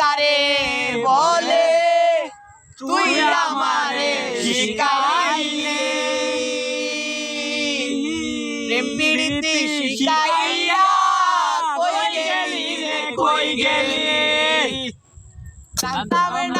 কারে বলে তুই আমারে শিখাইলে প্রেম প্রীতি শিখাইয়া কই গেলি রে কই গেলি? জানতাম না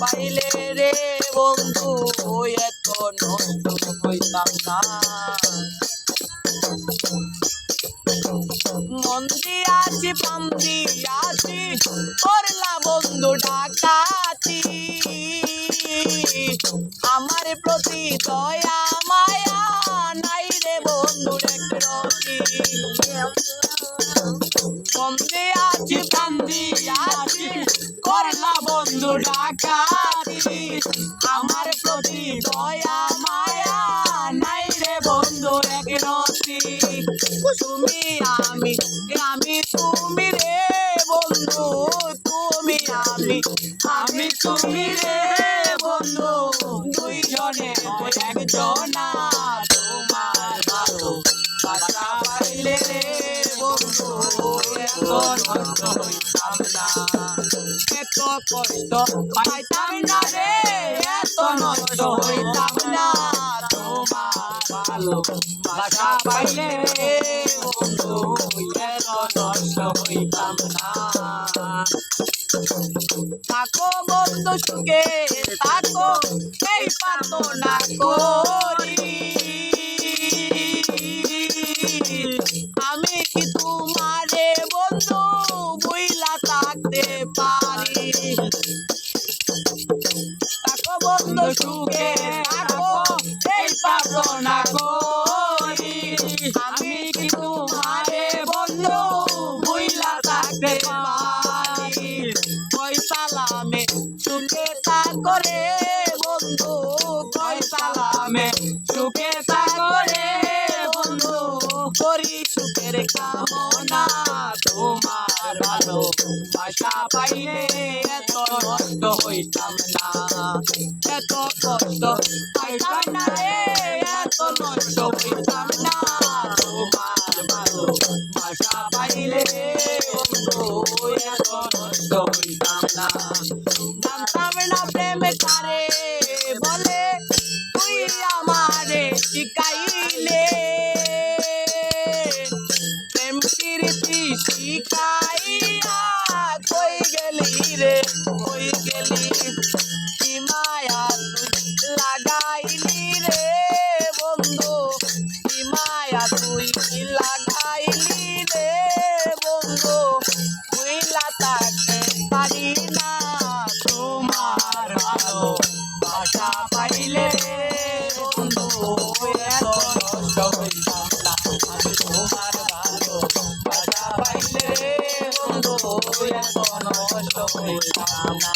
পাইলে রে বন্ধু এত নষ্ট হইতাম না। মন দিয়াছি করলা বন্ধু ডাকাতি। আমার প্রতি দয়া বন্ধু ডাকাতি আমার প্রতি দয়া মায়া নাই রে বন্ধু রতি তুমি আমি আমি তুমি রে বন্ধু তুমি আমি আমি তুমি রে বন্ধু দুইজনে একজনা তোমার ভালো বাসা পাইলে রে বন্ধু এত নষ্ট হইতাম না এত কষ্ট পাইতাম না রে এত নষ্ট হইতাম না তোমার ভালো বাসা পাইলে বন্ধু এত নষ্ট হইতাম না থাকো বন্ধু সুখে থাকো এই পাতো বন্ধু সুখে থাকো এই পাতো না করি আমি কি তোমারে বন্ধু বুইলা থাকতে পারি কই সালামে সুখে থাকো রে সুখের কামনা তোমার ভালো আশা পাইলে এত নষ্ট হইতাম না এত কষ্ট পাইতাম না এত নষ্ট হইতাম না তোমার ভালো আশা পাইলে শিখাইয়া কই গেলি রে? কই গেলি? কি মায়া তুই লাগাইলি রে বন্ধু? কি মায়া তুই লাগাইলি রে বন্ধু? বুইলা তাকে পারি না তোমার ভালো বাসা পাইলে বন্ধু, এত নষ্ট হইতাম বন্ধু এত নষ্ট হইতাম না